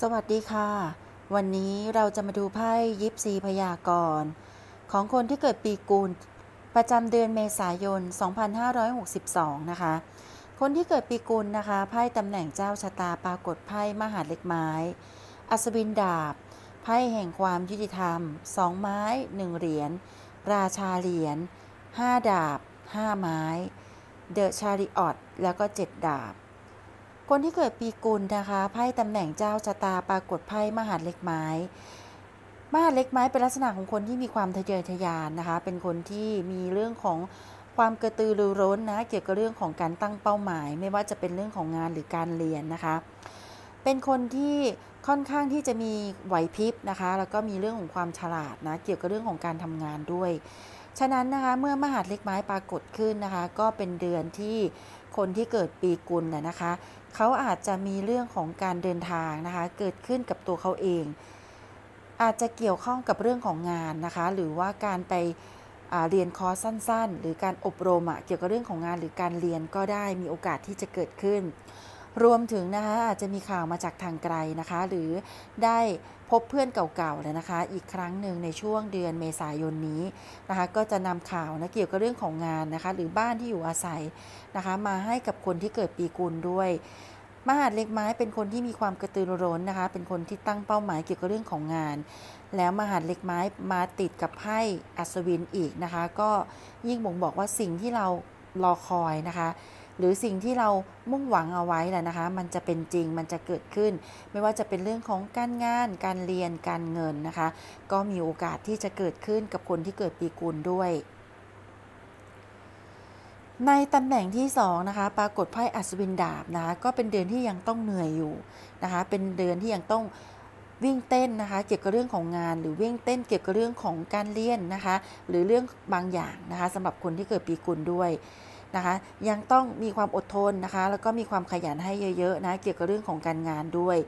สวัสดีค่ะ วันนี้เราจะมาดูไพ่ยิปซีพยากรณ์ของคนที่เกิดปีกุลประจำเดือนเมษายน 2562 นะคะ คนที่เกิดปีกุลนะคะไพ่ตำแหน่งเจ้าชะตาปรากฏไพ่มหาเล็กไม้ อัศวินดาบไพ่แห่งความยุติธรรม2ไม้1เหรียญราชาเหรียญ5ดาบ5ไม้ เดอะชาริออตแล้วก็7ดาบ คนที่เกิดปีกุลนะคะไพ่ตำแหน่งเจ้าชะตาปรากฏไพ่มหาเล็กไม้มหาเล็กไม้เป็นลักษณะของคนที่มีความทะเยอทะยานนะคะ เป็นคนที่มีเรื่องของความกระตือรือร้นนะเกี่ยวกับเรื่องของการตั้งเป้าหมาย ไม่ว่าจะเป็นเรื่องของงานหรือการเรียนนะคะ เป็นคนที่ค่อนข้างที่จะมีไหวพริบนะคะ แล้วก็มีเรื่องของความฉลาดนะเกี่ยวกับเรื่องของการทำงานด้วย ฉะนั้นนะคะเมื่อมหาเล็กไม้ปรากฏขึ้นนะคะ ก็เป็นเดือนที่ คนที่เกิดปีกุลน่ยนะคะเขาอาจจะมีเรื่องของการเดินทางนะคะ เกิดขึ้นกับตัวเขาเอง อาจจะเกี่ยวข้องกับเรื่องของงานนะคะ หรือว่าการไปเรียนคอร์สสั้น ๆ หรือการอบรมเกี่ยวกับเรื่องของงานหรือการเรียนก็ได้มีโอกาสที่จะเกิดขึ้น รวมถึงนะคะอาจจะมีข่าวมาจากทางไกลนะคะ หรือได้พบเพื่อนเก่าๆเลยนะคะ อีกครั้งหนึ่งในช่วงเดือนเมษายนนี้นะคะ ก็จะนำข่าวนะเกี่ยวกับเรื่องของงานนะคะ หรือบ้านที่อยู่อาศัยนะคะ มาให้กับคนที่เกิดปีกุลด้วยมหาดเล็กไม้เป็นคนที่มีความกระตือรือร้นนะคะ เป็นคนที่ตั้งเป้าหมายเกี่ยวกับเรื่องของงาน แล้วมหาดเล็กไม้มาติดกับไพ่อัศวินอีกนะคะ ก็ยิ่งบ่งบอกว่าสิ่งที่เรารอคอยนะคะ หรือสิ่งที่เรามุ่งหวังเอาไว้แหละนะคะ มันจะเป็นจริงมันจะเกิดขึ้น ไม่ว่าจะเป็นเรื่องของการงาน การเรียนการเงินนะคะ ก็มีโอกาสที่จะเกิดขึ้นกับคนที่เกิดปีกุลด้วยในตำแหน่งที่2นะคะปรากฏไพ่อัศวินดาบนะคะก็เป็นเดือนที่ยังต้องเหนื่อยอยู่นะคะเป็นเดือนที่ยังต้องวิ่งเต้นนะคะเกี่ยวกับเรื่องของงาน หรือวิ่งเต้นเกี่ยวกับเรื่องของการเรียนนะคะหรือเรื่องบางอย่างนะคะสำหรับคนที่เกิดปีกุลด้วย นะคะ ยังต้องมีความอดทนนะคะ แล้วก็มีความขยันให้เยอะๆนะเกี่ยวกับเรื่องของการงานด้วย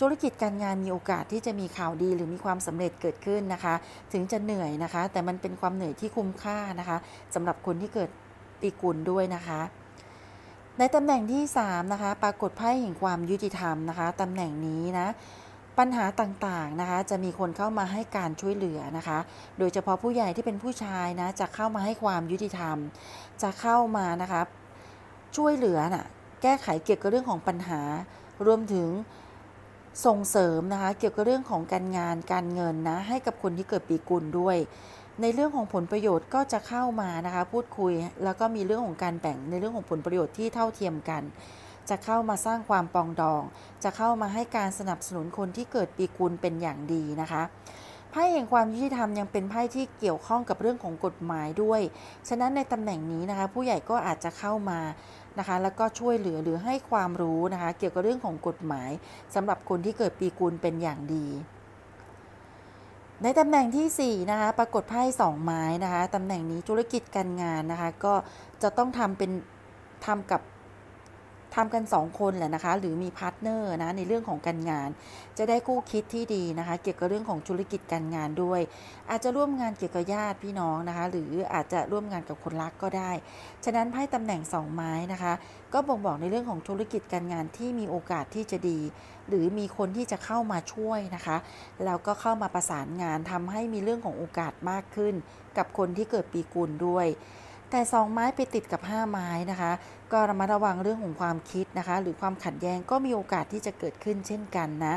ธุรกิจการงานมีโอกาสที่จะมีข่าวดีหรือมีความสำเร็จเกิดขึ้นนะคะ ถึงจะเหนื่อยนะคะ แต่มันเป็นความเหนื่อยที่คุ้มค่านะคะสำหรับคนที่เกิดปีกุลด้วยนะคะ ในตำแหน่งที่3นะคะปรากฏไพ่แห่งความยุติธรรมนะคะตำแหน่งนี้นะ ปัญหาต่างๆนะคะ จะมีคนเข้ามาให้การช่วยเหลือนะคะ โดยเฉพาะผู้ใหญ่ที่เป็นผู้ชายนะจะเข้ามาให้ความยุติธรรม จะเข้ามานะคะช่วยเหลือนะ่ะแก้ไขเกี่ยวกับเรื่องของปัญหา รวมถึงส่งเสริมนะคะ เกี่ยวกับเรื่องของการงานการเงินนะให้กับคนที่เกิดปีกุลด้วย ในเรื่องของผลประโยชน์ก็จะเข้ามานะคะ พูดคุย แล้วก็มีเรื่องของการแบ่งในเรื่องของผลประโยชน์ที่เท่าเทียมกัน จะเข้ามาสร้างความปองดอง จะเข้ามาให้การสนับสนุนคนที่เกิดปีกุลเป็นอย่างดีนะคะไพ่แห่งความยุติธรรมยังเป็นไพ่ที่เกี่ยวข้องกับเรื่องของกฎหมายด้วย ฉะนั้นในตำแหน่งนี้นะคะ ผู้ใหญ่ก็อาจจะเข้ามานะคะ แล้วก็ช่วยเหลือหรือให้ความรู้นะคะ เกี่ยวกับเรื่องของกฎหมายสำหรับคนที่เกิดปีกุลเป็นอย่างดี ในตำแหน่งที่4นะคะปรากฏไพ่2ไม้นะคะตำแหน่งนี้ธุรกิจการงานนะคะ ก็จะต้องทำเป็นทำกับ ทำกัน 2 คนแหละนะคะ หรือมีพาร์ทเนอร์นะในเรื่องของการงาน จะได้คู่คิดที่ดีนะคะ เกี่ยวกับเรื่องของธุรกิจการงานด้วย อาจจะร่วมงานเกี่ยวกับญาติพี่น้องนะคะ หรืออาจจะร่วมงานกับคนรักก็ได้ ฉะนั้นไพ่ตำแหน่ง 2 ไม้นะคะ ก็บ่งบอกในเรื่องของธุรกิจการงานที่มีโอกาสที่จะดี หรือมีคนที่จะเข้ามาช่วยนะคะแล้วก็เข้ามาประสานงานทำให้มีเรื่องของโอกาสมากขึ้น กับคนที่เกิดปีกุลด้วย แต่ 2 ไม้ไปติดกับ 5 ไม้นะคะ ก็ระมัดระวังเรื่องของความคิดนะคะ หรือความขัดแย้งก็มีโอกาสที่จะเกิดขึ้นเช่นกันนะ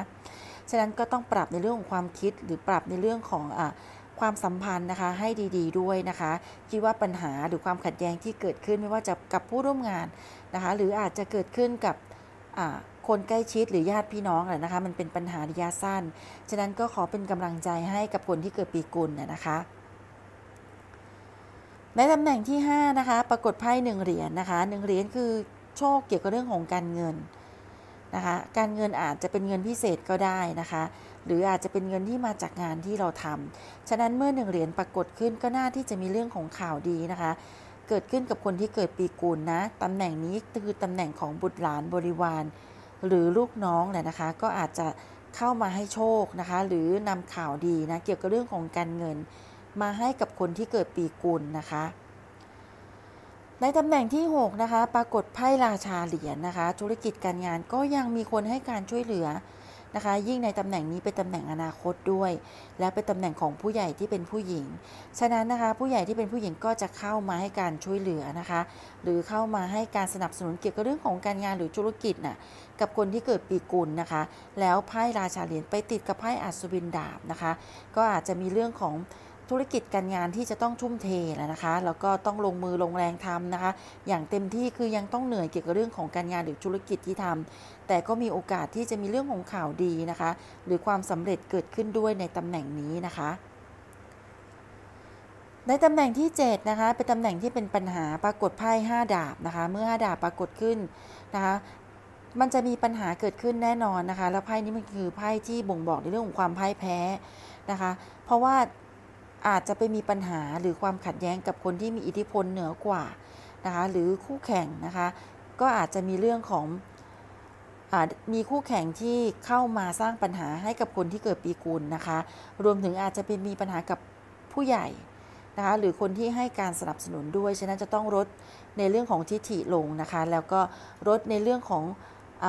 ฉะนั้นก็ต้องปรับในเรื่องของความคิดหรือปรับในเรื่องของอความสัมพันธ์นะคะให้ดี ๆ ด้วยนะคะคิดว่าปัญหาหรือความขัดแย้งที่เกิดขึ้นไม่ว่าจะกับผู้ร่วมงานนะคะ หรืออาจจะเกิดขึ้นกับคนใกล้ชิดหรือญาติพี่น้องแหละนะคะ มันเป็นปัญหาระยะสั้น ฉะนั้นก็ขอเป็นกำลังใจให้กับคนที่เกิดปีกุลนะคะ ในตำแหน่งที่ 5 นะคะ ปรากฏไพ่หนึ่งเหรียญนนะคะหนึ่งเหรียญคือโชคเกี่ยวกับเรื่องของการเงินนะคะ การเงินอาจจะเป็นเงินพิเศษก็ได้นะคะ หรืออาจจะเป็นเงินที่มาจากงานที่เราทำฉะนั้นเมื่อหนึ่งเหรียญปรากฏขึ้นก็น่าที่จะมีเรื่องของข่าวดีนะคะ เกิดขึ้นกับคนที่เกิดปีกูลนะตำแหน่งนี้คือตำแหน่งของบุตรหลานบริวาร หรือลูกน้องแหละนะคะ ก็อาจจะเข้ามาให้โชคนะคะ หรือนำข่าวดีนะเกี่ยวกับเรื่องของการเงิน มาให้กับคนที่เกิดปีกุลนะคะ ในตำแหน่งที่ 6 นะคะ ปรากฏไพ่ราชาเหรียญนนะคะ ธุรกิจการงานก็ยังมีคนให้การช่วยเหลือนะคะ ยิ่งในตำแหน่งนี้เป็นตำแหน่งอนาคตด้วย และเป็นตำแหน่งของผู้ใหญ่ที่เป็นผู้หญิง ฉะนั้นนะคะผู้ใหญ่ที่เป็นผู้หญิงก็จะเข้ามาให้การช่วยเหลือนะคะ หรือเข้ามาให้การสนับสนุนเกี่ยวกับเรื่องของการงานหรือธุรกิจน่ะกับคนที่เกิดปีกุลนะคะ แล้วไพ่ราชาเหรียญไปติดกับไพ่อัศวินดาบนะคะ ก็อาจจะมีเรื่องของ ธุรกิจการงานที่จะต้องทุ่มเทแล้วนะคะ แล้วก็ต้องลงมือลงแรงทำนะคะ อย่างเต็มที่คือยังต้องเหนื่อยเกี่ยวกับเรื่องของการงานหรือธุรกิจที่ทำแต่ก็มีโอกาสที่จะมีเรื่องของข่าวดีนะคะ หรือความสำเร็จเกิดขึ้นด้วยในตำแหน่งนี้นะคะในตำแหน่งที่ 7 นะคะ เป็นตำแหน่งที่เป็นปัญหาปรากฏไพ่5ดาบนะคะ เมื่อ 5 ดาบปรากฏขึ้นนะคะ มันจะมีปัญหาเกิดขึ้นแน่นอนนะคะ แล้วไพ่นี้มันคือไพ่ที่บ่งบอกในเรื่องของความพ่ายแพ้นะคะ เพราะว่า อาจจะไปมีปัญหาหรือความขัดแย้งกับคนที่มีอิทธิพลเหนือกว่านะคะหรือคู่แข่งนะคะก็อาจจะมีเรื่องของมีคู่แข่งที่เข้ามาสร้างปัญหาให้กับคนที่เกิดปีกุลนะคะ รวมถึงอาจจะเป็นมีปัญหากับผู้ใหญ่นะคะหรือคนที่ให้การสนับสนุนด้วย ฉะนั้นจะต้องลดในเรื่องของทิฐิลงนะคะ แล้วก็ลดในเรื่องของอ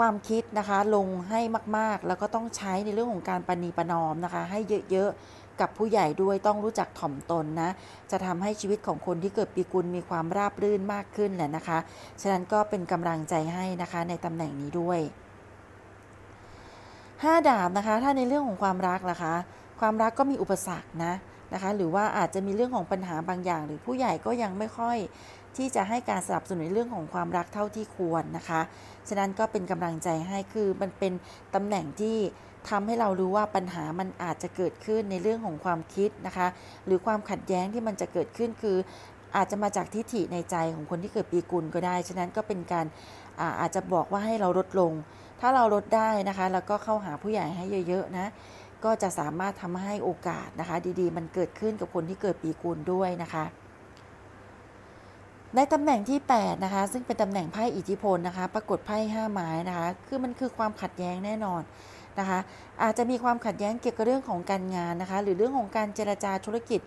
ความคิดนะคะลงให้มากๆ แล้วก็ต้องใช้ในเรื่องของการปณีประนอมนะคะ ให้เยอะๆ กับผู้ใหญ่ด้วยต้องรู้จักถ่อมตนนะ จะทำให้ชีวิตของคนที่เกิดปีกุลมีความราบรื่นมากขึ้นแหละนะคะ ฉะนั้นก็เป็นกำลังใจให้นะคะในตำแหน่งนี้ด้วย5ดาบนะคะถ้าในเรื่องของความรักล่ะคะ ความรักก็มีอุปสรรคนะนะคะ หรือว่าอาจจะมีเรื่องของปัญหาบางอย่าง หรือผู้ใหญ่ก็ยังไม่ค่อย ที่จะให้การสนับสนุนในเรื่องของความรักเท่าที่ควรนะคะ ฉะนั้นก็เป็นกำลังใจให้คือมันเป็นตำแหน่งที่ทำให้เรารู้ว่าปัญหามันอาจจะเกิดขึ้นในเรื่องของความคิดนะคะ หรือความขัดแย้งที่มันจะเกิดขึ้นคือ อาจจะมาจากทิฏฐิในใจของคนที่เกิดปีกุลก็ได้ ฉะนั้นก็เป็นการอาอาจจะบอกว่าให้เราลดลง ถ้าเราลดได้นะคะ แล้วก็เข้าหาผู้ใหญ่ให้เยอะๆนะก็จะสามารถทำให้โอกาสนะคะ ดีๆ มันเกิดขึ้นกับคนที่เกิดปีกุลด้วยนะคะ ในตำแหน่งที่ 8 นะคะ ซึ่งเป็นตำแหน่งไพ่อิทธิพลนะคะ ปรากฏไพ่ห้าไม้นะคะ คือมันคือความขัดแย้งแน่นอนนะคะ อาจจะมีความขัดแย้งเกี่ยวกับเรื่องของการงานนะคะ หรือเรื่องของการเจรจาธุรกิจ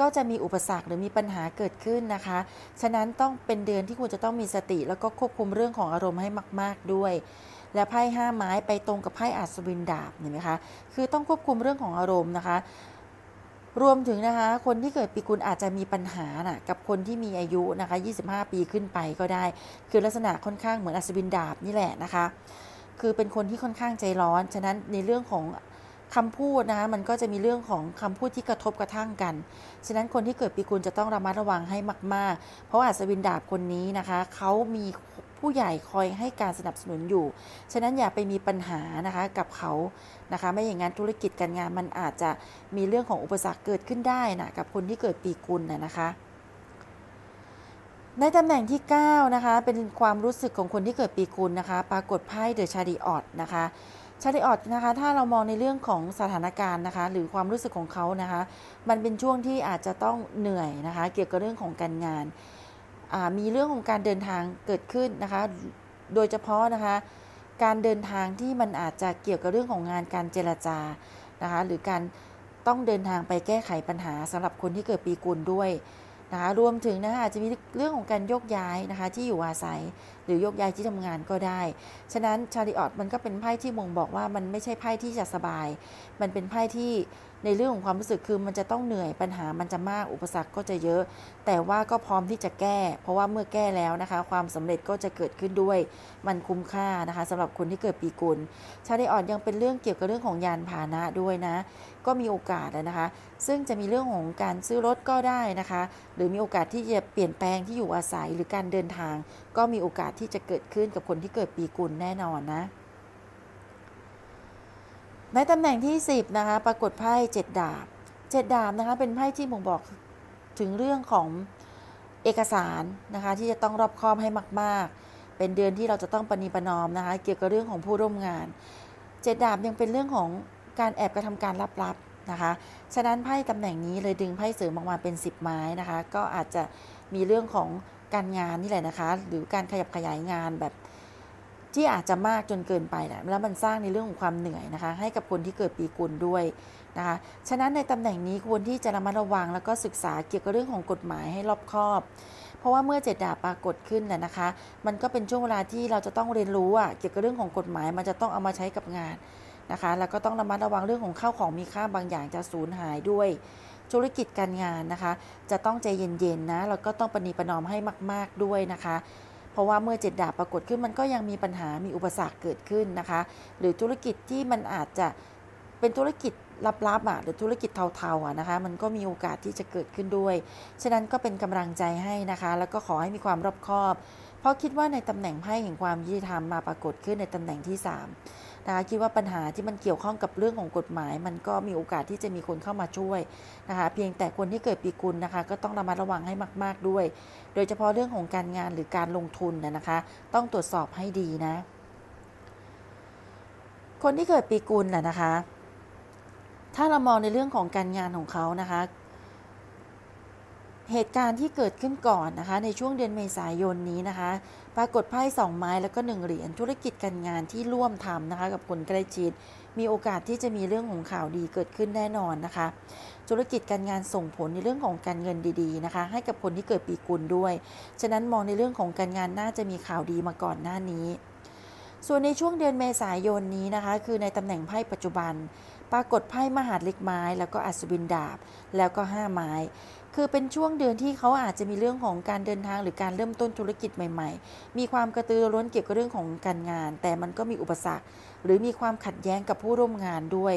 ก็จะมีอุปสรรคหรือมีปัญหาเกิดขึ้นนะคะ ฉะนั้นต้องเป็นเดือนที่คุณจะต้องมีสติ แล้วก็ควบคุมเรื่องของอารมณ์ให้มาก ๆด้วย และไพ่ห้าไม้ไปตรงกับไพ่อัศวินดาบเห็นไหมคะ คือต้องควบคุมเรื่องของอารมณ์นะคะ รวมถึงนะคะคนที่เกิดปีกุลอาจจะมีปัญหานะกับคนที่มีอายุนะคะ 25 ปีขึ้นไปก็ได้ คือลักษณะค่อนข้างเหมือนอัศวินดาบนี่แหละนะคะ คือเป็นคนที่ค่อนข้างใจร้อน ฉะนั้นในเรื่องของ คำพูดนะคะมันก็จะมีเรื่องของคำพูดที่กระทบกระทั่งกัน ฉะนั้นคนที่เกิดปีกุลจะต้องระมัดระวังให้มาก ๆ เพราะอัศวินดาบคนนี้นะคะเขามีผู้ใหญ่คอยให้การสนับสนุนอยู่ ฉะนั้นอย่าไปมีปัญหานะคะกับเขานะคะ ไม่อย่างนั้นธุรกิจการงานมันอาจจะมีเรื่องของอุปสรรคเกิดขึ้นได้นะกับคนที่เกิดปีกุลนะนะคะในตำแหน่งที่ 9 นะคะ เป็นความรู้สึกของคนที่เกิดปีกุลนะคะ ปรากฏไพ่เดอะชาริออตนะคะ ชาริออตนะคะถ้าเรามองในเรื่องของสถานการณ์นะคะ หรือความรู้สึกของเขานะคะ มันเป็นช่วงที่อาจจะต้องเหนื่อยนะคะ เกี่ยวกับเรื่องของการงาน มีเรื่องของการเดินทางเกิดขึ้นนะคะ โดยเฉพาะนะคะ การเดินทางที่มันอาจจะเกี่ยวกับเรื่องของงานการเจรจานะคะ หรือการต้องเดินทางไปแก้ไขปัญหาสำหรับคนที่เกิดปีกุลด้วย นะคะรวมถึงนะคะอาจจะมีเรื่องของการโยกย้ายนะคะที่อยู่อาศัยหรือโยกย้ายที่ทำงานก็ได้ ฉะนั้นชาริออตมันก็เป็นไพ่ที่มงบอกว่ามันไม่ใช่ไพ่ที่จะสบาย มันเป็นไพ่ที่ในเรื่องของความรู้สึกคือมันจะต้องเหนื่อยปัญหามันจะมากอุปสรรคก็จะเยอะ แต่ว่าก็พร้อมที่จะแก้ เพราะว่าเมื่อแก้แล้วนะคะ ความสำเร็จก็จะเกิดขึ้นด้วย มันคุ้มค่านะคะสำหรับคนที่เกิดปีกุลชาริออตยังเป็นเรื่องเกี่ยวกับเรื่องของยานพาหนะด้วยนะ ก็มีโอกาสนะคะ ซึ่งจะมีเรื่องของการซื้อรถก็ได้นะคะ หรือมีโอกาสที่จะเปลี่ยนแปลงที่อยู่อาศัยหรือการเดินทาง ก็มีโอกาสที่จะเกิดขึ้นกับคนที่เกิดปีกุลแน่นอนนะในตำแหน่งที่ 10 นะคะ ปรากฏไพ่เจ็ดดาบเจ็ดดาบนะคะ เป็นไพ่ที่บ่งบอกถึงเรื่องของเอกสารนะคะ ที่จะต้องรอบคอบให้มาก ๆ เป็นเดือนที่เราจะต้องปณีประนอมนะคะ เกี่ยวกับเรื่องของผู้ร่วมงาน เจ็ดดาบยังเป็นเรื่องของ การแอบกระทำการลับๆนะคะ ฉะนั้นไพ่ตำแหน่งนี้เลยดึงไพ่เสริมออกมาเป็น 10 ไม้นะคะ ก็อาจจะมีเรื่องของการงานนี่แหละนะคะ หรือการขยับขยายงานแบบที่อาจจะมากจนเกินไปนะแล้วมันสร้างในเรื่องของความเหนื่อยนะคะ ให้กับคนที่เกิดปีกุลด้วยนะคะ ฉะนั้นในตำแหน่งนี้ควรที่จะระมัดระวังแล้วก็ศึกษาเกี่ยวกับเรื่องของกฎหมายให้รอบคอบ เพราะว่าเมื่อเจ็ดดาบปรากฏขึ้นน่ะนะคะ มันก็เป็นช่วงเวลาที่เราจะต้องเรียนรู้อะเกี่ยวกับเรื่องของกฎหมาย มันจะต้องเอามาใช้กับงาน นะคะ แล้วก็ต้องระมัดระวังเรื่องของข้าวของมีค่าบางอย่างจะสูญหายด้วย ธุรกิจการงานนะคะ จะต้องใจเย็นๆนะ แล้วก็ต้องปณีประนอมให้มาก ๆด้วยนะคะ เพราะว่าเมื่อเจ็ดดาบปรากฏขึ้นมันก็ยังมีปัญหา มีอุปสรรคเกิดขึ้นนะคะ หรือธุรกิจที่มันอาจจะเป็นธุรกิจลับๆอะหรือธุรกิจเทาๆอะนะคะ มันก็มีโอกาสที่จะเกิดขึ้นด้วย ฉะนั้นก็เป็นกำลังใจให้นะคะ แล้วก็ขอให้มีความรอบคอบ เพราะคิดว่าในตำแหน่งไพ่แห่งความยุติธรรมมาปรากฏขึ้นในตำแหน่งที่ 3 นะคะคิดว่าปัญหาที่มันเกี่ยวข้องกับเรื่องของกฎหมาย มันก็มีโอกาสที่จะมีคนเข้ามาช่วยนะคะเพียงแต่คนที่เกิดปีกุลนะคะ ก็ต้องระมัดระวังให้มาก ๆด้วย โดยเฉพาะเรื่องของการงานหรือการลงทุนนะคะ ต้องตรวจสอบให้ดีนะ คนที่เกิดปีกุลน่ะนะคะ ถ้าเรามองในเรื่องของการงานของเขานะคะเหตุการณ์ที่เกิดขึ้นก่อนนะคะในช่วงเดือนเมษายนนี้นะคะ ปรากฏไพ่สองไม้แล้วก็หนึ่งเหรียญธุรกิจการงานที่ร่วมทำนะคะกับคนใกล้ชิด มีโอกาสที่จะมีเรื่องของข่าวดีเกิดขึ้นแน่นอนนะคะ ธุรกิจการงานส่งผลในเรื่องของการเงินดีๆนะคะ ให้กับคนที่เกิดปีกุลด้วย ฉะนั้นมองในเรื่องของการงานน่าจะมีข่าวดีมาก่อนหน้านี้ส่วนในช่วงเดือนเมษายนนี้นะคะ คือในตำแหน่งไพ่ปัจจุบัน ปรากฏไพ่มหาดเล็กไม้ แล้วก็อัศวินดาบ แล้วก็ห้าไม้ คือเป็นช่วงเดือนที่เขาอาจจะมีเรื่องของการเดินทางหรือการเริ่มต้นธุรกิจใหม่ ๆ มีความกระตือรือร้นเกี่ยวกับเรื่องของการงาน แต่มันก็มีอุปสรรค หรือมีความขัดแย้งกับผู้ร่วมงานด้วย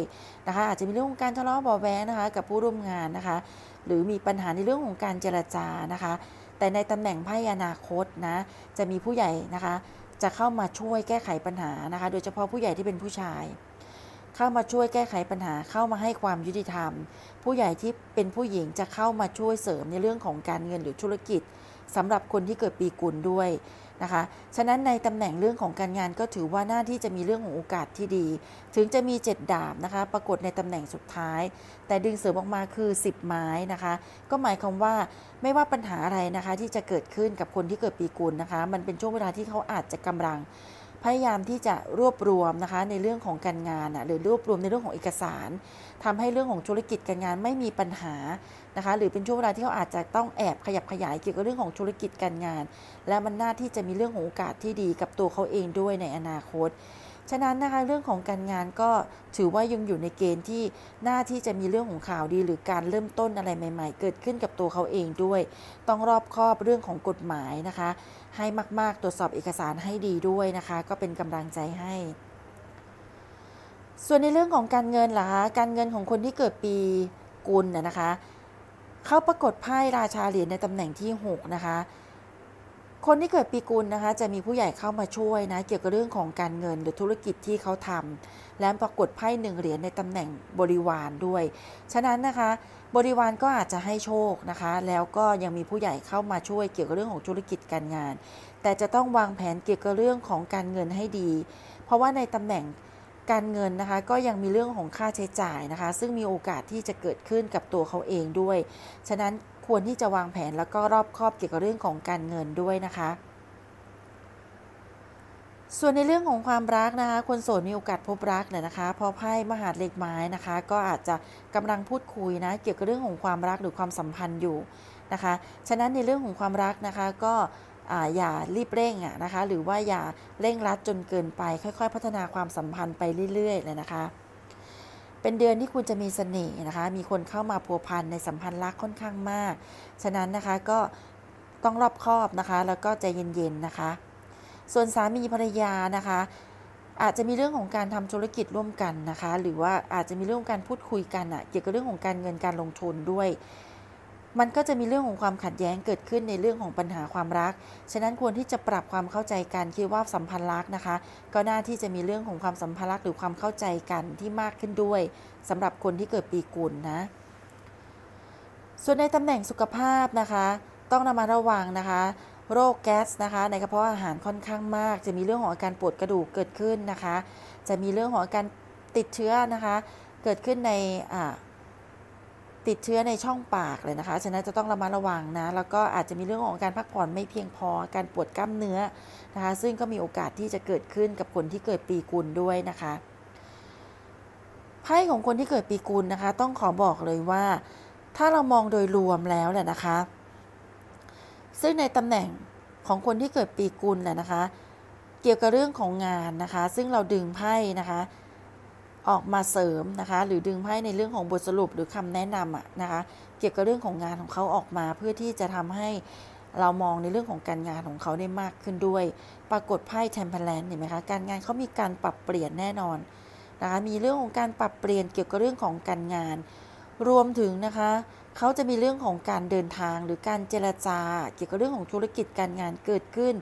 นะคะ อาจจะมีเรื่องของการทะเลาะเบาแว้งนะคะ กับผู้ร่วมงานนะคะ หรือมีปัญหาในเรื่องของการเจรจานะคะ แต่ในตำแหน่งไพ่อนาคตนะจะมีผู้ใหญ่นะคะ จะเข้ามาช่วยแก้ไขปัญหานะคะ โดยเฉพาะผู้ใหญ่ที่เป็นผู้ชาย เข้ามาช่วยแก้ไขปัญหาเข้ามาให้ความยุติธรรม ผู้ใหญ่ที่เป็นผู้หญิงจะเข้ามาช่วยเสริมในเรื่องของการเงินหรือธุรกิจสำหรับคนที่เกิดปีกุลด้วยนะคะ ฉะนั้นในตำแหน่งเรื่องของการงานก็ถือว่าหน้าที่จะมีเรื่องของโอกาสที่ดี ถึงจะมี 7 ดาบนะคะ ปรากฏในตำแหน่งสุดท้าย แต่ดึงเสริมออกมาคือ 10 ไม้นะคะ ก็หมายความว่าไม่ว่าปัญหาอะไรนะคะที่จะเกิดขึ้นกับคนที่เกิดปีกุลนะคะ มันเป็นช่วงเวลาที่เขาอาจจะกำลัง พยายามที่จะรวบรวมนะคะในเรื่องของการงานอะหรือรวบรวมในเรื่องของเอกสารทำให้เรื่องของธุรกิจการงานไม่มีปัญหานะคะหรือเป็นช่วงเวลาที่เขาอาจจะต้องแอบขยับขยายเกี่ยวกับเรื่องของธุรกิจการงาน และมันน่าที่จะมีเรื่องของโอกาสที่ดีกับตัวเขาเองด้วยในอนาคต ฉะนั้นนะคะเรื่องของการงานก็ถือว่ายังอยู่ในเกณฑ์ที่น่าที่จะมีเรื่องของข่าวดี หรือการเริ่มต้นอะไรใหม่ ๆ เกิดขึ้นกับตัวเขาเองด้วย ต้องรอบคอบเรื่องของกฎหมายนะคะ ให้มากๆตรวจสอบเอกสารให้ดีด้วยนะคะ ก็เป็นกำลังใจให้ส่วนในเรื่องของการเงินล่ะคะการเงินของคนที่เกิดปีกุลน่ะนะคะ เขาปรากฏไพ่ราชาเหรียญในตำแหน่งที่ 6 นะคะ คนที่เกิดปีกุลนะคะ จะมีผู้ใหญ่เข้ามาช่วยนะ เกี่ยวกับเรื่องของการเงินหรือธุรกิจที่เขาทำและปรากฏไพ่หนึ่งเหรียญในตำแหน่งบริวารด้วย ฉะนั้นนะคะ บริวารก็อาจจะให้โชคนะคะ แล้วก็ยังมีผู้ใหญ่เข้ามาช่วยเกี่ยวกับเรื่องของธุรกิจการงาน แต่จะต้องวางแผนเกี่ยวกับเรื่องของการเงินให้ดี เพราะว่าในตำแหน่งการเงินนะคะก็ยังมีเรื่องของค่าใช้จ่ายนะคะ ซึ่งมีโอกาสที่จะเกิดขึ้นกับตัวเขาเองด้วย ฉะนั้น ควรที่จะวางแผนแล้วก็รอบคอบเกี่ยวกับเรื่องของการเงินด้วยนะคะ ส่วนในเรื่องของความรักนะคะ คนโสดมีโอกาสพบรักเนี่ยนะคะ พอไพ่มหาดเล็กไม้นะคะ ก็อาจจะกำลังพูดคุยนะเกี่ยวกับเรื่องของความรักหรือความสัมพันธ์อยู่นะคะ ฉะนั้นในเรื่องของความรักนะคะก็อย่ารีบเร่งอะนะคะ หรือว่าอย่าเร่งรัดจนเกินไป ค่อย ๆ พัฒนาความสัมพันธ์ไปเรื่อยๆเลยนะคะ เป็นเดือนที่คุณจะมีเสน่ห์นะคะ มีคนเข้ามาพัวพันในสัมพันธ์รักค่อนข้างมาก ฉะนั้นนะคะก็ต้องรอบคอบนะคะ แล้วก็ใจเย็นๆนะคะ ส่วนสามีภรรยานะคะ อาจจะมีเรื่องของการทำธุรกิจร่วมกันนะคะ หรือว่าอาจจะมีเรื่องของการพูดคุยกันอะเกี่ยวกับเรื่องของการเงินการลงทุนด้วย มันก็จะมีเรื่องของความขัดแย้งเกิดขึ้นในเรื่องของปัญหาความรัก ฉะนั้นควรที่จะปรับความเข้าใจกันคิดว่าสัมพันธ์รักนะคะ ก็น่าที่จะมีเรื่องของความสัมพันธ์รักหรือความเข้าใจกันที่มากขึ้นด้วยสำหรับคนที่เกิดปีกุลนะ ส่วนในตำแหน่งสุขภาพนะคะ ต้องระมัดระวังนะคะโรคแก๊สนะคะในกระเพาะอาหารค่อนข้างมาก จะมีเรื่องของอาการปวดกระดูกเกิดขึ้นนะคะ จะมีเรื่องของอาการติดเชื้อนะคะ เกิดขึ้นในอ่า ติดเชื้อในช่องปากเลยนะคะ ฉะนั้นจะต้องระมัดระวังนะ แล้วก็อาจจะมีเรื่องของการพักผ่อนไม่เพียงพอ การปวดกล้ามเนื้อนะคะ ซึ่งก็มีโอกาสที่จะเกิดขึ้นกับคนที่เกิดปีกุลด้วยนะคะ ไพ่ของคนที่เกิดปีกุลนะคะ ต้องขอบอกเลยว่า ถ้าเรามองโดยรวมแล้วแหละนะคะ ซึ่งในตำแหน่งของคนที่เกิดปีกุลแหละนะคะ เกี่ยวกับเรื่องของงานนะคะ ซึ่งเราดึงไพ่นะคะ ออกมาเสริมนะคะ หรือดึงไพ่ในเรื่องของบทสรุปหรือคำแนะนำอะนะคะ เกี่ยวกับเรื่องของงานของเขาออกมา เพื่อที่จะทำให้เรามองในเรื่องของการงานของเขาได้มากขึ้นด้วย ปรากฏไพ่เทมเพลนเห็นไหมคะการงานเขามีการปรับเปลี่ยนแน่นอนนะคะมีเรื่องของการปรับเปลี่ยนเกี่ยวกับเรื่องของการงาน รวมถึงนะคะเขาจะมีเรื่องของการเดินทางหรือการเจรจา เกี่ยวกับเรื่องของธุรกิจการงานเกิดขึ้น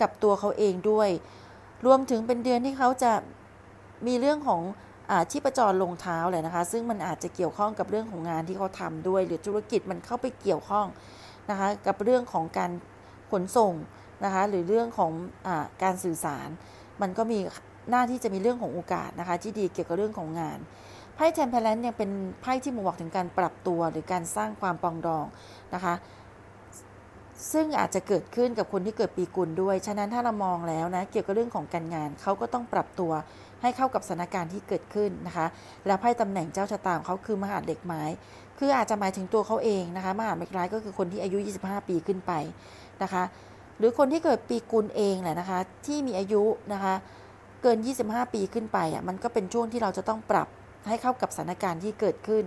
กับตัวเขาเองด้วย รวมถึงเป็นเดือนที่เขาจะมีเรื่องของ ชีพจรลงเท้าเลยนะคะ ซึ่งมันอาจจะเกี่ยวข้องกับเรื่องของงานที่เขาทำด้วย หรือธุรกิจมันเข้าไปเกี่ยวข้องนะคะกับเรื่องของการขนส่งนะคะหรือเรื่องของอการสื่อสาร มันก็มีหน้าที่จะมีเรื่องของโอกาสนะคะที่ดีเกี่ยวกับเรื่องของงานไพ่แทมเพลนเนี่ยเป็นไพ่ที่มบอกถึงการปรับตัวหรือการสร้างความปองดองนะคะซึ่งอาจจะเกิดขึ้นกับคนที่เกิดปีกุลด้วย ฉะนั้นถ้าเรามองแล้วนะเกี่ยวกับเรื่องของการงานเขาก็ต้องปรับตัว ให้เข้ากับสถานการณ์ที่เกิดขึ้นนะคะ แล้วไพ่ตำแหน่งเจ้าชะตาของเขาคือมหาเด็กไม้ คืออาจจะหมายถึงตัวเขาเองนะคะ มหาเมกไม้ก็คือคนที่อายุ 25 ปีขึ้นไปนะคะ หรือคนที่เกิดปีกุลเองแหละนะคะ ที่มีอายุนะคะเกิน 25 ปีขึ้นไปอะมันก็เป็นช่วงที่เราจะต้องปรับให้เข้ากับสถานการณ์ที่เกิดขึ้น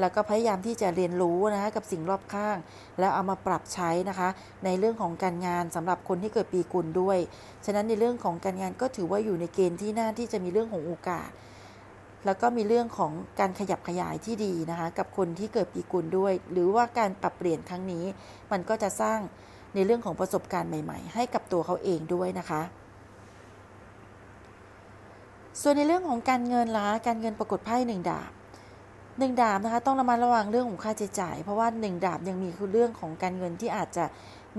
แล้วก็พยายามที่จะเรียนรู้นะคะกับสิ่งรอบข้าง แล้วเอามาปรับใช้นะคะ ในเรื่องของการงานสำหรับคนที่เกิดปีกุลด้วย ฉะนั้นในเรื่องของการงานก็ถือว่าอยู่ในเกณฑ์ที่น่าที่จะมีเรื่องของโอกาส แล้วก็มีเรื่องของการขยับขยายที่ดีนะคะกับคนที่เกิดปีกุลด้วย หรือว่าการปรับเปลี่ยนครั้งนี้ มันก็จะสร้างในเรื่องของประสบการณ์ใหม่ ๆ ให้กับตัวเขาเองด้วยนะคะส่วนในเรื่องของการเงินละการเงินปรากฏไพ่หนึ่งดาบ หนึ่งดาบนะคะต้องระมัดระวังเรื่องของค่าใช้จ่าย เพราะว่าหนึ่งดาบยังมีคือเรื่องของการเงินที่อาจจะ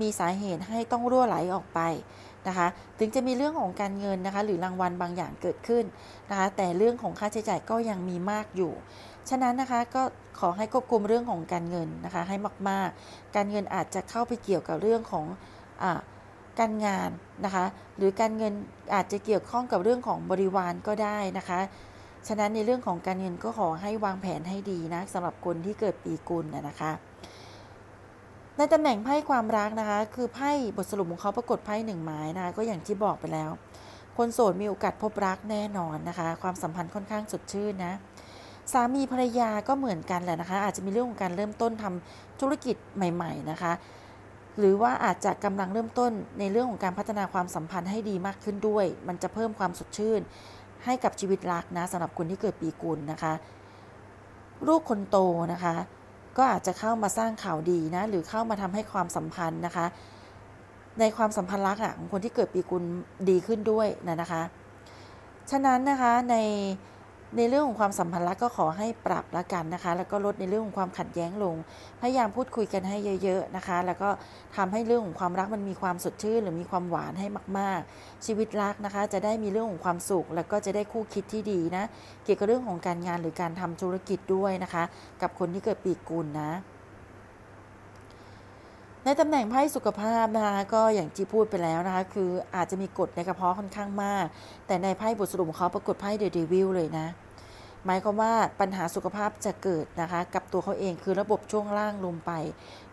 มีสาเหตุให้ต้องรั่วไหลออกไปนะคะ ถึงจะมีเรื่องของการเงินนะคะ หรือรางวัลบางอย่างเกิดขึ้นนะคะแต่เรื่องของค่าใช้จ่ายก็ยังมีมากอยู่ ฉะนั้นนะคะก็ขอให้ควบคุมเรื่องของการเงินนะคะให้มากๆ การเงินอาจจะเข้าไปเกี่ยวกับเรื่องของอการงานนะคะ หรือการเงินอาจจะเกี่ยวข้องกับเรื่องของบริวารก็ได้นะคะ ฉะนั้นในเรื่องของการเงินก็ขอให้วางแผนให้ดีนะสำหรับคนที่เกิดปีกุลนะคะในตำแหน่งไพ่ความรักนะคะ คือไพ่บทสรุปของเขาปรากฏไพ่หนึ่งไม้นะคะก็อย่างที่บอกไปแล้ว คนโสดมีโอกาสพบรักแน่นอนนะคะ ความสัมพันธ์ค่อนข้างสดชื่นนะสามีภรรยาก็เหมือนกันแหละนะคะ อาจจะมีเรื่องของการเริ่มต้นทำธุรกิจใหม่ ๆนะคะ หรือว่าอาจจะกำลังเริ่มต้นในเรื่องของการพัฒนาความสัมพันธ์ให้ดีมากขึ้นด้วย มันจะเพิ่มความสดชื่น ให้กับชีวิตรักนะสำหรับคนที่เกิดปีกุลนะคะ ลูกคนโตนะคะ ก็อาจจะเข้ามาสร้างข่าวดีนะหรือเข้ามาทำให้ความสัมพันธ์นะคะ ในความสัมพันธ์รักอะของคนที่เกิดปีกุลดีขึ้นด้วยนะนะคะ ฉะนั้นนะคะใน ในเรื่องของความสัมพันธ์รักก็ขอให้ปรับละกันนะคะ แล้วก็ลดในเรื่องของความขัดแย้งลง พยายามพูดคุยกันให้เยอะ ๆนะคะ แล้วก็ทำให้เรื่องของความรักมันมีความสดชื่นหรือมีความหวานให้มาก ๆ ชีวิตรักนะคะ จะได้มีเรื่องของความสุข แล้วก็จะได้คู่คิดที่ดีนะ เกี่ยวกับเรื่องของการงานหรือการทำธุรกิจด้วยนะคะ กับคนที่เกิดปีกุลนะ ในตำแหน่งไพ่สุขภาพนะคะก็อย่างที่พูดไปแล้วนะคะ คืออาจจะมีกฎในกระเพาะค่อนข้างมาก แต่ในไพ่บทสรุปของเขาปรากฏไพ่เดอะเดวิลเลยนะ หมายความว่าปัญหาสุขภาพจะเกิดนะคะ กับตัวเขาเองคือระบบช่วงล่างลงไป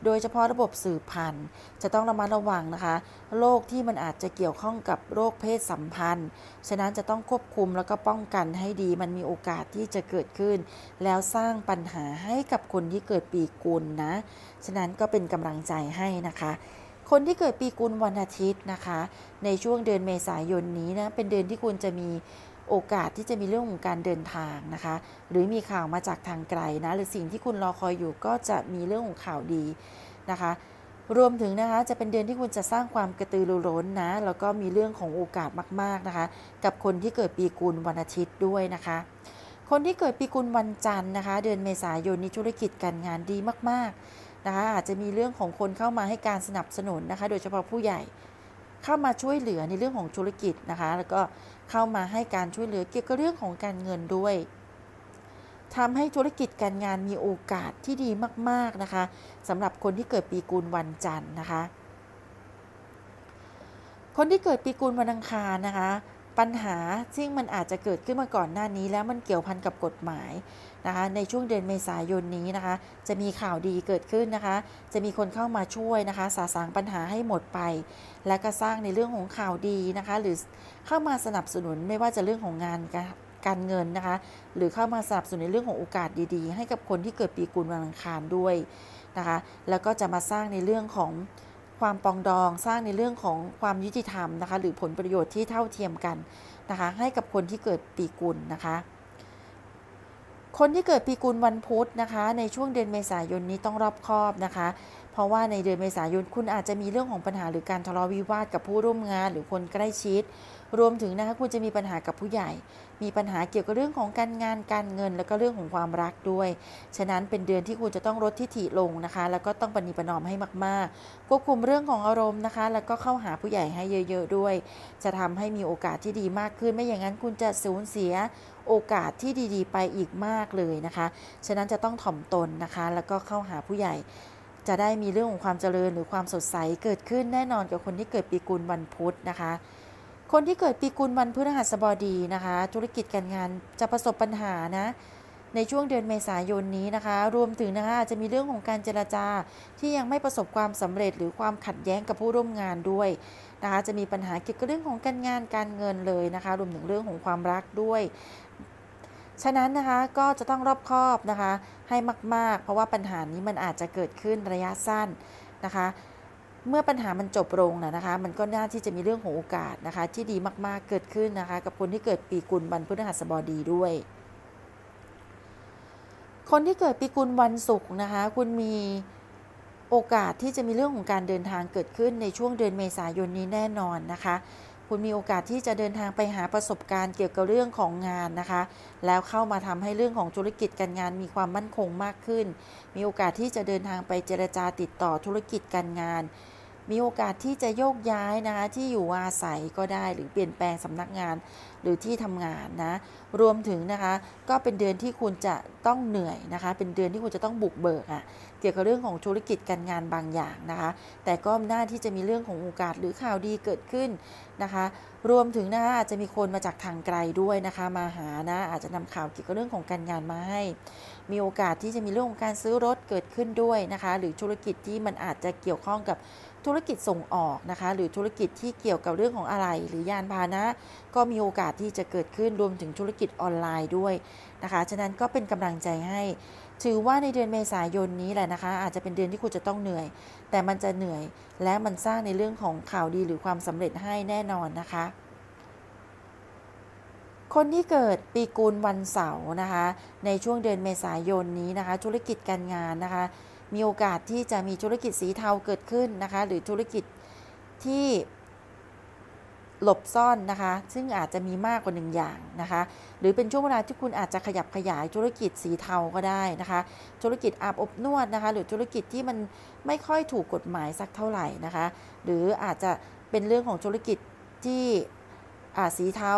โดยเฉพาะระบบสืบพันธุ์ จะต้องระมัดระวังนะคะโรคที่มันอาจจะเกี่ยวข้องกับโรคเพศสัมพันธ์ ฉะนั้นจะต้องควบคุมแล้วก็ป้องกันให้ดี มันมีโอกาสที่จะเกิดขึ้น แล้วสร้างปัญหาให้กับคนที่เกิดปีกุลนะ ฉะนั้นก็เป็นกำลังใจให้นะคะคนที่เกิดปีกุลวันอาทิตย์นะคะ ในช่วงเดือนเมษายนนี้นะเป็นเดือนที่คุณจะมี โอกาสที่จะมีเรื่องของการเดินทางนะคะ หรือมีข่าวมาจากทางไกลนะ หรือสิ่งที่คุณรอคอยอยู่ก็จะมีเรื่องของข่าวดีนะคะ รวมถึงนะคะจะเป็นเดือนที่คุณจะสร้างความกระตือรือร้นนะ แล้วก็มีเรื่องของโอกาสมาก ๆนะคะ กับคนที่เกิดปีกุลวันอาทิตย์ด้วยนะคะคนที่เกิดปีกุลวันจันทร์นะคะ เดือนเมษายนนี้ธุรกิจการงานดีมากๆนะคะอาจจะมีเรื่องของคนเข้ามาให้การสนับสนุนนะคะ โดยเฉพาะผู้ใหญ่เข้ามาช่วยเหลือในเรื่องของธุรกิจนะคะ แล้วก็ เข้ามาให้การช่วยเหลือเกี่ยวกับเรื่องของการเงินด้วยทำให้ธุรกิจการงานมีโอกาสที่ดีมาก ๆ นะคะสำหรับคนที่เกิดปีกุลวันจันทร์นะคะ คนที่เกิดปีกุลวันอังคารนะคะ ปัญหาซึ่งมันอาจจะเกิดขึ้นมาก่อนหน้านี้แล้วมันเกี่ยวพันกับกฎหมาย นะคะในช่วงเดือนเมษายนนี้นะคะ จะมีข่าวดีเกิดขึ้นนะคะ จะมีคนเข้ามาช่วยนะคะ สาสางปัญหาให้หมดไป และก็สร้างในเรื่องของข่าวดีนะคะ หรือเข้ามาสนับสนุนไม่ว่าจะเรื่องของงานการเงินนะคะ หรือเข้ามาสนับสนุนในเรื่องของโอกาสดีๆ ให้กับคนที่เกิดปีกุลวันอังคารด้วยนะคะ แล้วก็จะมาสร้างในเรื่องของความปองดองสร้างในเรื่องของความยุติธรรมนะคะ หรือผลประโยชน์ที่เท่าเทียมกันนะคะ ให้กับคนที่เกิดปีกุลนะคะ คนที่เกิดปีกุลวันพุธนะคะ ในช่วงเดือนเมษายนนี้ต้องรอบคอบนะคะ เพราะว่าในเดือนเมษายนคุณอาจจะมีเรื่องของปัญหาหรือการทะเลาะวิวาทกับผู้ร่วมงานหรือคนใกล้ชิด รวมถึงนะคะคุณจะมีปัญหากับผู้ใหญ่ มีปัญหาเกี่ยวกับเรื่องของการงานการเงิน แล้วก็เรื่องของความรักด้วย ฉะนั้นเป็นเดือนที่คุณจะต้องลดทิฐิลงนะคะ แล้วก็ต้องปณิปนอมให้มากๆควบคุมเรื่องของอารมณ์นะคะ แล้วก็เข้าหาผู้ใหญ่ให้เยอะ ๆ ด้วย จะทำให้มีโอกาสที่ดีมากขึ้นไม่อย่างนั้นคุณจะสูญเสีย โอกาสที่ดีๆ ไปอีกมากเลยนะคะ ฉะนั้นจะต้องถ่อมตนนะคะ แล้วก็เข้าหาผู้ใหญ่ จะได้มีเรื่องของความเจริญหรือความสดใสเกิดขึ้นแน่นอนกับคนที่เกิดปีกุลวันพุธนะคะ คนที่เกิดปีกุลวันพฤหัสบดีนะคะ ธุรกิจการงานจะประสบปัญหานะในช่วงเดือนเมษายนนี้นะคะ รวมถึงนะคะจะมีเรื่องของการเจรจาที่ยังไม่ประสบความสำเร็จ หรือความขัดแย้งกับผู้ร่วมงานด้วยนะคะ จะมีปัญหาเกี่ยวกับเรื่องของการงานการเงินเลยนะคะ รวมถึงเรื่องของความรักด้วย ฉะนั้นนะคะก็จะต้องรอบคอบนะคะให้มาก ๆ เพราะว่าปัญหานี้มันอาจจะเกิดขึ้นระยะสั้นนะคะ เมื่อปัญหามันจบลงนะนะคะ มันก็น่าที่จะมีเรื่องของโอกาสนะคะ ที่ดีมากๆเกิดขึ้นนะคะ กับคนที่เกิดปีกุลวันพฤหัสบดีด้วย คนที่เกิดปีกุลวันศุกร์นะคะ คุณมีโอกาสที่จะมีเรื่องของการเดินทางเกิดขึ้นในช่วงเดือนเมษายนนี้แน่นอนนะคะ คุณมีโอกาสที่จะเดินทางไปหาประสบการณ์เกี่ยวกับเรื่องของงานนะคะ แล้วเข้ามาทำให้เรื่องของธุรกิจการงานมีความมั่นคงมากขึ้น มีโอกาสที่จะเดินทางไปเจรจาติดต่อธุรกิจการงาน มีโอกาสที่จะโยกย้ายนะคะที่อยู่อาศัยก็ได้หรือเปลี่ยนแปลงสำนักงานหรือที่ทำงานนะรวมถึงนะคะก็เป็นเดือนที่คุณจะต้องเหนื่อยนะคะเป็นเดือนที่คุณจะต้องบุกเบิกอะ่ะเกี่ยวกับเรื่องของธุรกิจการงานบางอย่างนะคะแต่ก็น่าที่จะมีเรื่องของโอกาสหรือข่าวดีเกิดขึ้นนะคะรวมถึงนะคะอาจจะมีคนมาจากทางไกลด้วยนะคะมาหานะอาจจะนำข่าวเกี่ยวกับเรื่องของการงานมาให้ มีโอกาสที่จะมีเรื่องของการซื้อรถเกิดขึ้นด้วยนะคะหรือธุรกิจที่มันอาจจะเกี่ยวข้องกับ ธุรกิจส่งออกนะคะ หรือธุรกิจที่เกี่ยวกับเรื่องของอะไร หรือยานพาหนะ ก็มีโอกาสที่จะเกิดขึ้นรวมถึงธุรกิจออนไลน์ด้วยนะคะ ฉะนั้นก็เป็นกำลังใจให้ ถือว่าในเดือนเมษายนนี้แหละนะคะ อาจจะเป็นเดือนที่คุณจะต้องเหนื่อย แต่มันจะเหนื่อย และมันสร้างในเรื่องของข่าวดีหรือความสำเร็จให้แน่นอนนะคะ คนที่เกิดปีกูลวันเสาร์นะคะ ในช่วงเดือนเมษายนนี้นะคะ ธุรกิจการงานนะคะ มีโอกาสที่จะมีธุรกิจสีเทาเกิดขึ้นนะคะ หรือธุรกิจที่หลบซ่อนนะคะ ซึ่งอาจจะมีมากกว่าหนึ่งอย่างนะคะ หรือเป็นช่วงเวลาที่คุณอาจจะขยับขยายธุรกิจสีเทาก็ได้นะคะ ธุรกิจอาบอบนวดนะคะ หรือธุรกิจที่มันไม่ค่อยถูกกฎหมายสักเท่าไหร่นะคะ หรืออาจจะเป็นเรื่องของธุรกิจที่สีเทา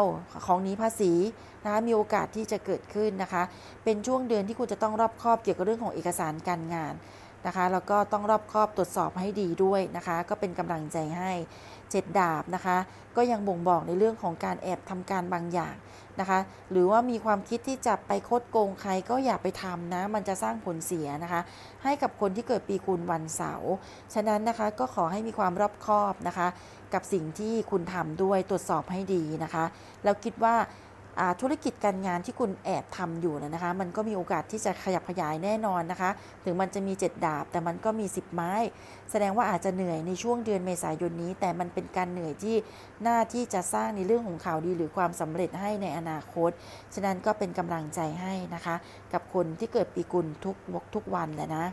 ของนี้ภาษีนะคะมีโอกาสที่จะเกิดขึ้นนะคะ เป็นช่วงเดือนที่คุณจะต้องรอบคอบเกี่ยวกับเรื่องของเอกสารการงาน นะคะแล้วก็ต้องรอบคอบตรวจสอบให้ดีด้วยนะคะ ก็เป็นกำลังใจให้เจ็ดดาบนะคะ ก็ยังบ่งบอกในเรื่องของการแอบทำการบางอย่างนะคะ หรือว่ามีความคิดที่จะไปคดโกงใครก็อย่าไปทำนะ มันจะสร้างผลเสียนะคะ ให้กับคนที่เกิดปีกุลวันเสาร์ฉะนั้นนะคะก็ขอให้มีความรอบคอบนะคะ กับสิ่งที่คุณทำด้วยตรวจสอบให้ดีนะคะ แล้วคิดว่า ธุรกิจการงานที่คุณแอบทำอยู่นะคะ มันก็มีโอกาสที่จะขยับขยายแน่นอนนะคะ ถึงมันจะมี 7 ดาบ แต่มันก็มี 10 ไม้ แสดงว่าอาจจะเหนื่อยในช่วงเดือนเมษายนนี้ แต่มันเป็นการเหนื่อยที่หน้าที่จะสร้างในเรื่องของข่าวดีหรือความสำเร็จให้ในอนาคต ฉะนั้นก็เป็นกำลังใจให้นะคะ กับคนที่เกิดปีกุลทุกวกทุกวันแหละนะ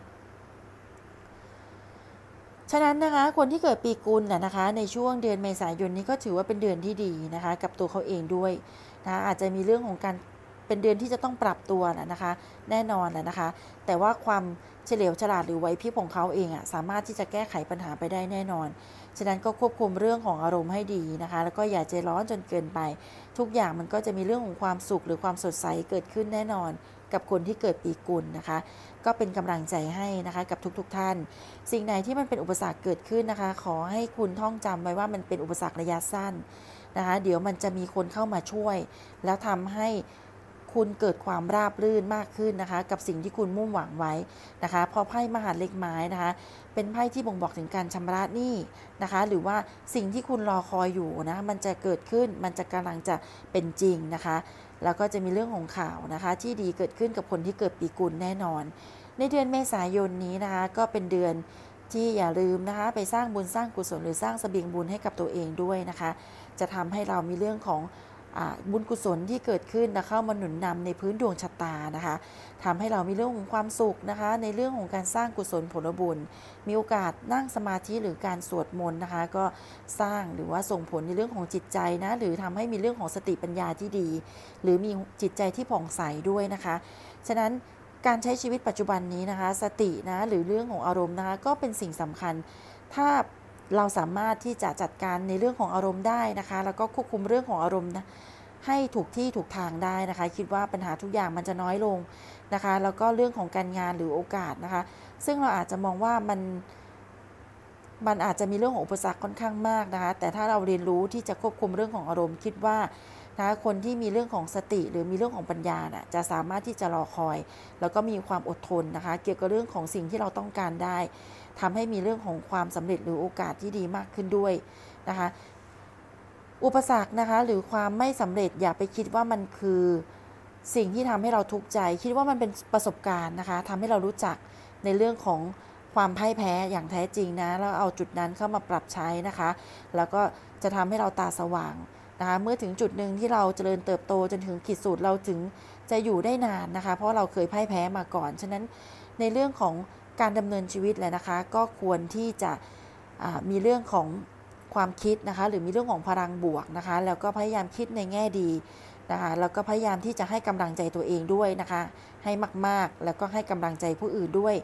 ฉะนั้นนะคะคนที่เกิดปีกุลนะคะในช่วงเดือนเมษายนนี้ก็ถือว่าเป็นเดือนที่ดีนะคะ กับตัวเขาเองด้วย นะอาจจะมีเรื่องของการเป็นเดือนที่จะต้องปรับตัวนะคะ แน่นอนแหละนะคะ แต่ว่าความเฉลียวฉลาดหรือไวพริบของเขาเองอะสามารถที่จะแก้ไขปัญหาไปได้แน่นอน ฉะนั้นก็ควบคุมเรื่องของอารมณ์ให้ดีนะคะ แล้วก็อย่าใจร้อนจนเกินไป ทุกอย่างมันก็จะมีเรื่องของความสุขหรือความสดใสเกิดขึ้นแน่นอน กับคนที่เกิดปีกุลนะคะ ก็เป็นกำลังใจให้นะคะกับทุกๆทท่าน สิ่งไหนที่มันเป็นอุปสรรคเกิดขึ้นนะคะ ขอให้คุณท่องจำไว้ว่ามันเป็นอุปสรรคระยะสั้น นะคะ เดี๋ยวมันจะมีคนเข้ามาช่วย แล้วทำให้คุณเกิดความราบรื่นมากขึ้นนะคะ กับสิ่งที่คุณมุ่งหวังไว้นะคะพอไพ่มหาเล็กไม้นะคะ เป็นไพ่ที่บ่งบอกถึงการชำระหนี้นะคะ หรือว่าสิ่งที่คุณรอคอยอยู่นะมันจะเกิดขึ้นมันจะกำลังจะเป็นจริงนะคะ แล้วก็จะมีเรื่องของข่าวนะคะ ที่ดีเกิดขึ้นกับคนที่เกิดปีกุลแน่นอน ในเดือนเมษายนนี้นะคะ ก็เป็นเดือนที่อย่าลืมนะคะ ไปสร้างบุญสร้างกุศลหรือสร้างสเสบียงบุญให้กับตัวเองด้วยนะคะ จะทำให้เรามีเรื่องของบุญกุศลที่เกิดขึ้นนะเข้ามาหนุนนำในพื้นดวงชะตานะคะทำให้เรามีเรื่องของความสุขนะคะ ในเรื่องของการสร้างกุศลผลบุญ มีโอกาสนั่งสมาธิหรือการสวดมนต์นะคะ ก็สร้างหรือว่าส่งผลในเรื่องของจิตใจนะหรือทำให้มีเรื่องของสติปัญญาที่ดี หรือมีจิตใจที่ผ่องใสด้วยนะคะ ฉะนั้นการใช้ชีวิตปัจจุบันนี้นะคะ สตินะหรือเรื่องของอารมณ์นะคะก็เป็นสิ่งสำคัญ ถ้า เราสามารถที่จะจัดการในเรื่องของอารมณ์ได้นะคะ แล้วก็ควบคุมเรื่องของอารมณ์นะให้ถูกที่ถูกทางได้นะคะ คิดว่าปัญหาทุกอย่างมันจะน้อยลงนะคะ แล้วก็เรื่องของการงานหรือโอกาสนะคะ ซึ่งเราอาจจะมองว่ามันมันอาจจะมีเรื่องของอุปสรรคค่อนข้างมากนะคะ แต่ถ้าเราเรียนรู้ที่จะควบคุมเรื่องของอารมณ์คิดว่านะคนที่มีเรื่องของสติหรือมีเรื่องของปัญญานะจะสามารถที่จะรอคอย แล้วก็มีความอดทนนะคะ เกี่ยวกับเรื่องของสิ่งที่เราต้องการได้ ทำให้มีเรื่องของความสำเร็จหรือโอกาสที่ดีมากขึ้นด้วยนะคะ อุปสรรคนะคะหรือความไม่สำเร็จอย่าไปคิดว่ามันคือสิ่งที่ทำให้เราทุกข์ใจ คิดว่ามันเป็นประสบการณ์นะคะทำให้เรารู้จักในเรื่องของความพ่ายแพ้อย่างแท้จริงนะแล้วเอาจุดนั้นเข้ามาปรับใช้นะคะ แล้วก็จะทำให้เราตาสว่างนะคะเมื่อถึงจุดหนึ่งที่เราเจริญเติบโตจนถึงขีดสุดเราถึงจะอยู่ได้นานนะคะ เพราะเราเคยพ่ายแพ้มาก่อน ฉะนั้นในเรื่องของ การดำเนินชีวิตแหละนะคะ ก็ควรที่จะมีเรื่องของความคิดนะคะ หรือมีเรื่องของพลังบวกนะคะ แล้วก็พยายามคิดในแง่ดี นะคะแล้วก็พยายามที่จะให้กำลังใจตัวเองด้วยนะคะ ให้มากๆ แล้วก็ให้กำลังใจผู้อื่นด้วย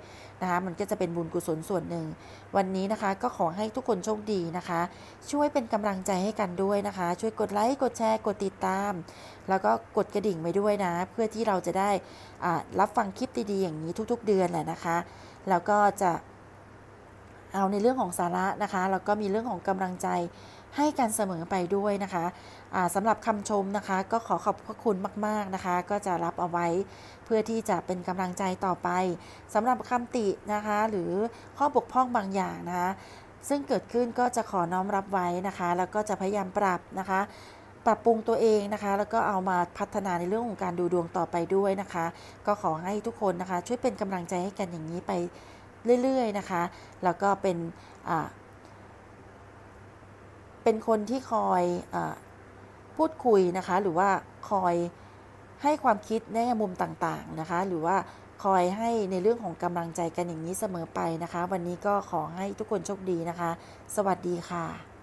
นะคะ มันก็จะเป็นบุญกุศลส่วนหนึ่ง วันนี้นะคะก็ขอให้ทุกคนโชคดีนะคะ ช่วยเป็นกำลังใจให้กันด้วยนะคะ ช่วยกดไลค์กดแชร์กดติดตาม แล้วก็กดกระดิ่งไปด้วยนะ เพื่อที่เราจะได้รับฟังคลิปดีๆอย่างนี้ทุก ๆ เดือนแหละนะคะ แล้วก็จะเอาในเรื่องของสาระนะคะแล้วก็มีเรื่องของกำลังใจ ให้กันเสมอไปด้วยนะคะสำหรับคำชมนะคะ ก็ขอขอบพระคุณมาก ๆนะคะ ก็จะรับเอาไว้เพื่อที่จะเป็นกำลังใจต่อไปสำหรับคำตินะคะ หรือข้อบกพร่องบางอย่างนะคะซึ่งเกิดขึ้นก็จะขอน้อมรับไว้นะคะ แล้วก็จะพยายามปรับนะคะ ปรับปรุงตัวเองนะคะ แล้วก็เอามาพัฒนาในเรื่องของการดูดวงต่อไปด้วยนะคะ ก็ขอให้ทุกคนนะคะ ช่วยเป็นกำลังใจให้กันอย่างนี้ไปเรื่อยๆนะคะ แล้วก็เป็น เป็นคนที่คอยอพูดคุยนะคะ หรือว่าคอยให้ความคิดในมุมต่างๆนะคะ หรือว่าคอยให้ในเรื่องของกำลังใจกันอย่างนี้เสมอไปนะคะ วันนี้ก็ขอให้ทุกคนโชคดีนะคะ สวัสดีค่ะ